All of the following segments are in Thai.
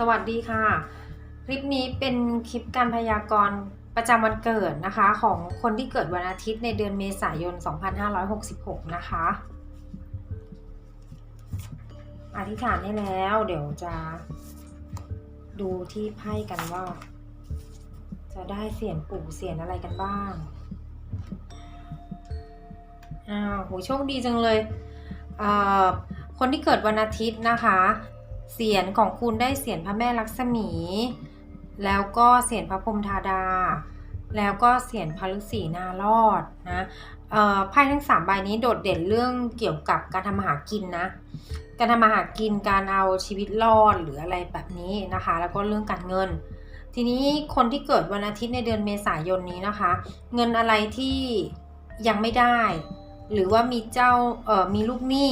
สวัสดีค่ะ คลิปนี้เป็นคลิปการพยากรณ์ประจำวันเกิดนะคะ ของคนที่เกิดวันอาทิตย์ในเดือนเมษายน 2566 นะคะ อธิษฐานได้แล้ว เดี๋ยวจะดูที่ไพ่กันว่า จะได้เสียงปู่เสียงอะไรกันบ้าง อ้าวโหโชคดีจังเลยเอ่อคนที่เกิดวันอาทิตย์นะคะ เสียงของคุณได้เสียงพระแม่ลักษมี แล้วก็เสียงพระพรมธาดา แล้วก็เสียงพระฤาษีนารอดนะไพ่ทั้งสามใบนี้โดดเด่นเรื่องเกี่ยวกับการทำมาหากินนะ การทำมาหากินการเอาชีวิตรอดหรืออะไรแบบนี้นะคะ แล้วก็เรื่องการเงิน ทีนี้คนที่เกิดวันอาทิตย์ในเดือนเมษายนนี้นะคะ เงินอะไรที่ยังไม่ได้ หรือว่ามีเจ้าเออมีลูกหนี้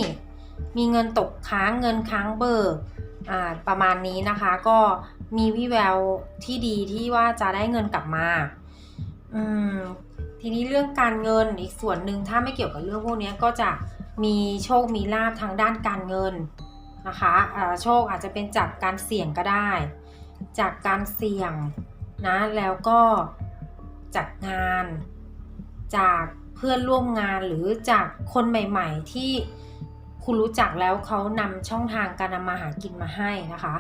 มีเงินตกค้างเงินค้างเบิกอ่า ประมาณนี้นะคะก็มีวิแววที่ดีที่ว่าจะได้เงินกลับมาอืมทีนี้เรื่องการเงินอีกส่วนหนึ่งถ้าไม่เกี่ยวกับเรื่องพวกนี้ก็จะมีโชคมีลาภทางด้านการเงินนะคะอ่าโชคอาจจะเป็นจากการเสี่ยงก็ได้ จากการเสี่ยงนะแล้วก็จากงาน จากเพื่อนร่วมงานหรือจากคนใหม่ ๆ ที่ คุณรู้จักแล้วเขานำช่องทางการนำมาหากินมาให้นะคะ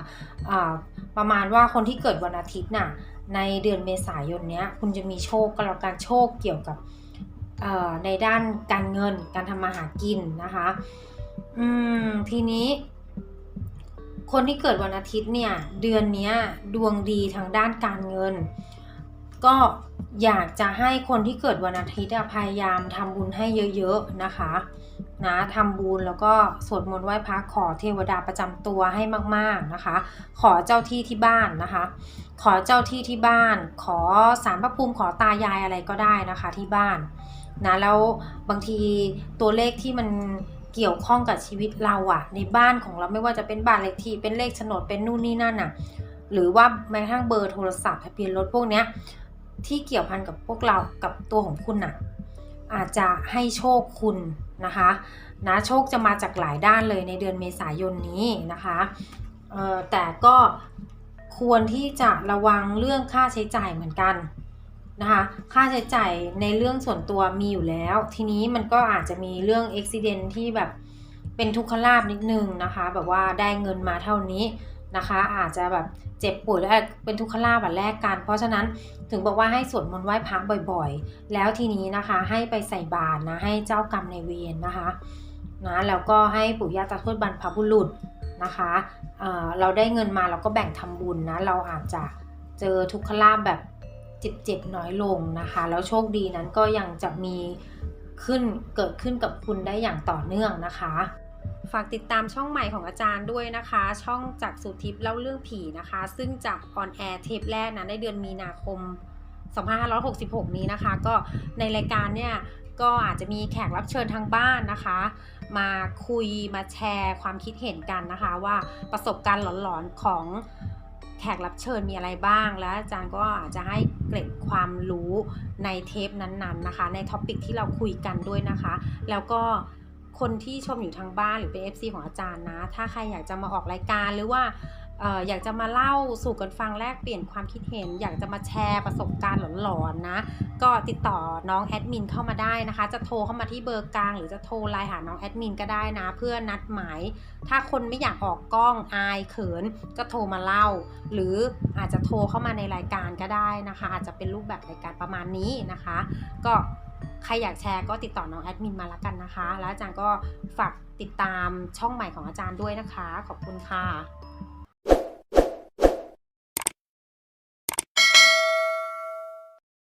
อ่าประมาณว่าคนที่เกิดวันอาทิตย์น่ะในเดือนเมษายนเนี้ยคุณจะมีโชคก็แล้วกันโชคเกี่ยวกับในด้านการเงินการทำมาหากินนะคะอืมทีนี้คนที่เกิดวันอาทิตย์เนี่ยเดือนนี้ดวงดีทางด้านการเงิน ก็อยากจะให้คนที่เกิดวันอาทิตย์พยายามทำบุญให้เยอะๆนะคะนะทำบุญแล้วก็สวดมนต์ไหว้พระขอเทวดาประจำตัวให้มากๆนะคะ ขอเจ้าที่ที่บ้านนะคะ ขอเจ้าที่ที่บ้าน ขอสารพระภูมิขอตายายอะไรก็ได้นะคะที่บ้านนะแล้วบางทีตัวเลขที่มันเกี่ยวข้องกับชีวิตเราอะในบ้านของเราไม่ว่าจะเป็นบ้านเลขที่เป็นเลขโฉนดเป็นนู่นนี่นั่นอะหรือว่าแม้กระทั่งเบอร์โทรศัพท์ทะเบียนรถพวกเนี้ย ที่เกี่ยวพันกับพวกเรากับตัวของคุณน่ะอาจจะให้โชคคุณนะคะนะโชคจะมาจากหลายด้านเลยในเดือนเมษายนนี้นะคะแต่ก็ควรที่จะระวังเรื่องค่าใช้จ่ายเหมือนกันนะคะค่าใช้จ่ายในเรื่องส่วนตัวมีอยู่แล้ว ทีนี้มันก็อาจจะมีเรื่องอุบิเหตุที่แบบเป็นทุกขลาบนิดนึงนะคะ แบบว่าได้เงินมาเท่านี้ นะคะ อาจจะแบบเจ็บป่วยแล้วเป็นทุกขลาบแบบแรกกัน เพราะฉะนั้นถึงบอกว่าให้สวดมนต์ไหว้พระบ่อยๆ แล้วทีนี้นะคะให้ไปใส่บาตรนะให้เจ้ากรรมในเวรนะคะนะแล้วก็ให้ปู่ย่าตาทวดบรรพบุรุษนะคะเเราได้เงินมาเราก็แบ่งทำบุญนะเราอาจจะเจอทุกขลาบแบบเจ็บๆน้อยลงนะคะ แล้วโชคดีนั้นก็ยังจะมีขึ้นเกิดขึ้นกับคุณได้อย่างต่อเนื่องนะคะ ฝากติดตามช่องใหม่ของอาจารย์ด้วยนะคะ ช่องจากสุทิพย์เล่าเรื่องผีนะคะ ซึ่งจะออนแอร์เทปแรกนะในเดือนมีนาคม 2566 นี้นะคะ ก็ในรายการเนี่ยก็อาจจะมีแขกรับเชิญทางบ้านนะคะ มาคุยมาแชร์ความคิดเห็นกันนะคะ ว่าประสบการณ์หลอนๆของแขกรับเชิญมีอะไรบ้าง และอาจารย์ก็อาจจะให้เกร็ดความรู้ในเทปนั้นๆนะคะ ในท็อปิกที่เราคุยกันด้วยนะคะ แล้วก็ คนที่ชมอยู่ทางบ้านหรือเป็น FC ของอาจารย์นะ ถ้าใครอยากจะมาออกรายการหรือว่าอออยากจะมาเล่าสู่กันฟังแลกเปลี่ยนความคิดเห็น อยากจะมาแชร์ประสบการณ์หลอนๆนะ ก็ติดต่อน้องแอดมินเข้ามาได้นะคะ จะโทรเข้ามาที่เบอร์กลาง หรือจะโทรไลน์หาน้องแอดมินก็ได้นะ เพื่อนัดหมาย ถ้าคนไม่อยากออกกล้องอายเขิน ก็โทรมาเล่า หรืออาจจะโทรเข้ามาในรายการก็ได้นะคะ อาจจะเป็นรูปแบบรายการประมาณนี้นะคะ ก็ ใครอยากแชร์ก็ติดต่อน้องแอดมินมาแล้วกันนะคะ แล้วอาจารย์ก็ฝากติดตามช่องใหม่ของอาจารย์ด้วยนะคะ ขอบคุณค่ะ